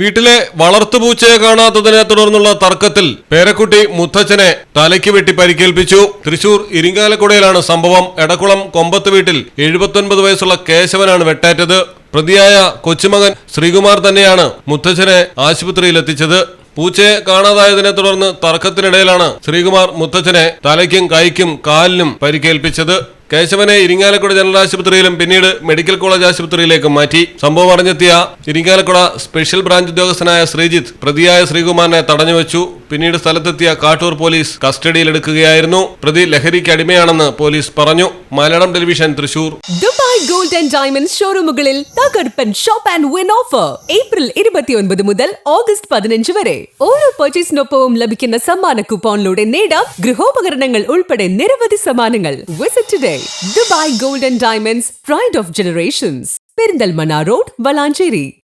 വീട്ടിലെ വളർത്തുപൂച്ചയെ കാണാത്തതിനെ തുടർന്നുള്ള തർക്കത്തിൽ പേരക്കുട്ടി മുത്തച്ഛനെ തലയ്ക്ക് വെട്ടി പരിക്കേൽപ്പിച്ചു. തൃശൂർ ഇരിങ്ങാലക്കുടയിലാണ് സംഭവം. എടക്കുളം കൊമ്പത്ത് വീട്ടിൽ എഴുപത്തൊൻപത് വയസ്സുള്ള കേശവനാണ് വെട്ടേറ്റത്. പ്രതിയായ കൊച്ചുമകൻ ശ്രീകുമാർ തന്നെയാണ് മുത്തച്ഛനെ ആശുപത്രിയിൽ എത്തിച്ചത് പൂച്ചയെ കാണാതായതിനെ തുടർന്ന് തർക്കത്തിനിടയിലാണ് ശ്രീകുമാർ മുത്തച്ഛനെ തലയ്ക്കും കൈക്കും കാലിനും പരിക്കേൽപ്പിച്ചത്. കേശവനെ ഇരിങ്ങാലക്കുട ജനറൽ ആശുപത്രിയിലും പിന്നീട് മെഡിക്കൽ കോളേജ് ആശുപത്രിയിലേക്കും മാറ്റി. സംഭവം അറിഞ്ഞെത്തിയ ഇരിങ്ങാലക്കുട സ്പെഷ്യൽ ബ്രാഞ്ച് ഉദ്യോഗസ്ഥനായ ശ്രീജിത്ത് പ്രതിയായ ശ്രീകുമാറിനെ തടഞ്ഞുവെച്ചു. പിന്നീട് സ്ഥലത്തെത്തിയ കാട്ടൂർ പോലീസ് കസ്റ്റഡിയിലെടുക്കുകയായിരുന്നു പ്രതി ലഹരിക്ക് അടിമയാണെന്ന് പോലീസ് പറഞ്ഞു. Malayalam television Thrissur. Dubai gold and diamond ഷോറൂമുകളിൽ തകർപ്പൻ shop and win offer. April ഇരുപത്തിയൊൻപത് മുതൽ ഓഗസ്റ്റ് പതിനഞ്ച് വരെ. ഓരോ പർച്ചേസിനൊപ്പവും ലഭിക്കുന്ന സമ്മാന കൂപ്പോണിലൂടെ നേടാം ഗൃഹോപകരണങ്ങൾ ഉൾപ്പെടെ നിരവധി സമ്മാനങ്ങൾ. Visit today Dubai gold and diamonds pride of generations Perinthalmanna road Valanchery.